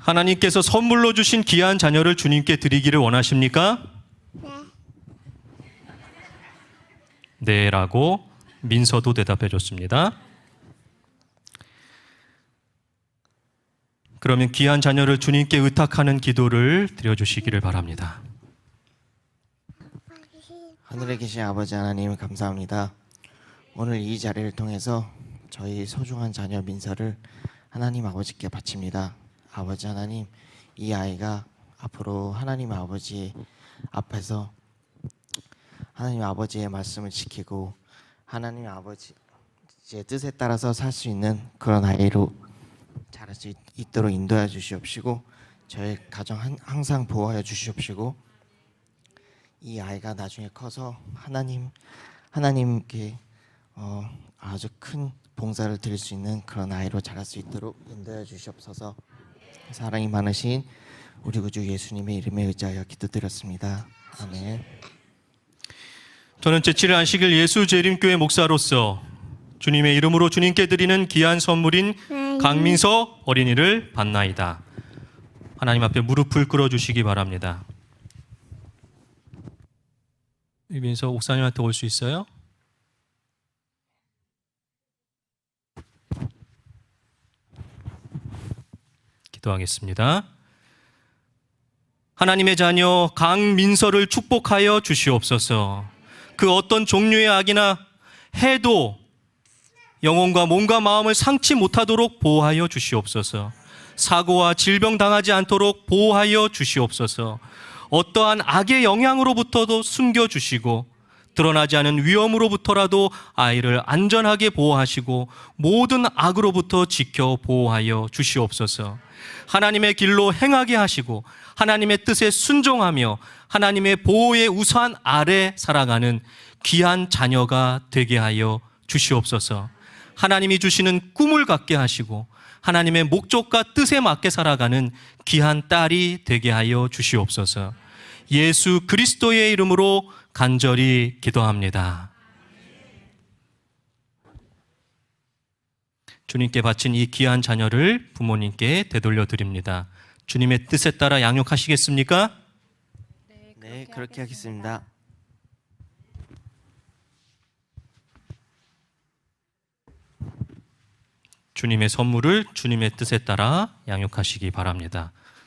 하나님께서 선물로 주신 귀한 자녀를 주님께 드리기를 원하십니까? 네. 라고 민서도 대답해 줬습니다. 그러면 귀한 자녀를 주님께 의탁하는 기도를 드려주시기를 바랍니다. 하늘에 계신 아버지 하나님 감사합니다. 오늘 이 자리를 통해서 저희 소중한 자녀 민서를 하나님 아버지께 바칩니다. 아버지 하나님, 이 아이가 앞으로 하나님 아버지 앞에서 하나님 아버지의 말씀을 지키고 하나님 아버지의 뜻에 따라서 살 수 있는 그런 아이로 자랄 수 있- 있도록 인도해 주시옵시고 저희 가정 한- 항상 보호하여 주시옵시고 이 아이가 나중에 커서 하나님 하나님께 어, 아주 큰 봉사를 드릴 수 있는 그런 아이로 자랄 수 있도록 인도해 주시옵소서. 사랑이 많으신 우리 구주 예수님의 이름에 의지하여 기도드렸습니다. 아멘. 저는 제7일 안식일 예수 재림교회 목사로서 주님의 이름으로 주님께 드리는 귀한 선물인 강민서 어린이를 받나이다. 하나님 앞에 무릎을 꿇어 주시기 바랍니다. 민서 옥사님한테 올 수 있어요? 기도하겠습니다. 하나님의 자녀 강민서를 축복하여 주시옵소서. 그 어떤 종류의 악이나 해도 영혼과 몸과 마음을 상치 못하도록 보호하여 주시옵소서. 사고와 질병 당하지 않도록 보호하여 주시옵소서. 어떠한 악의 영향으로부터도 숨겨 주시고 드러나지 않은 위험으로부터라도 아이를 안전하게 보호하시고 모든 악으로부터 지켜 보호하여 주시옵소서. 하나님의 길로 행하게 하시고 하나님의 뜻에 순종하며 하나님의 보호의 우산 아래 살아가는 귀한 자녀가 되게 하여 주시옵소서. 하나님이 주시는 꿈을 갖게 하시고 하나님의 목적과 뜻에 맞게 살아가는 귀한 딸이 되게 하여 주시옵소서. 예수 그리스도의 이름으로 간절히 기도합니다. 주님께 바친 이 귀한 자녀를 부모님께 되돌려 드립니다. 주님의 뜻에 따라 양육하시겠습니까? 네, 그렇게 하겠습니다. 주님의 선물을 주님의 뜻에 따라 양육하시기 바랍니다.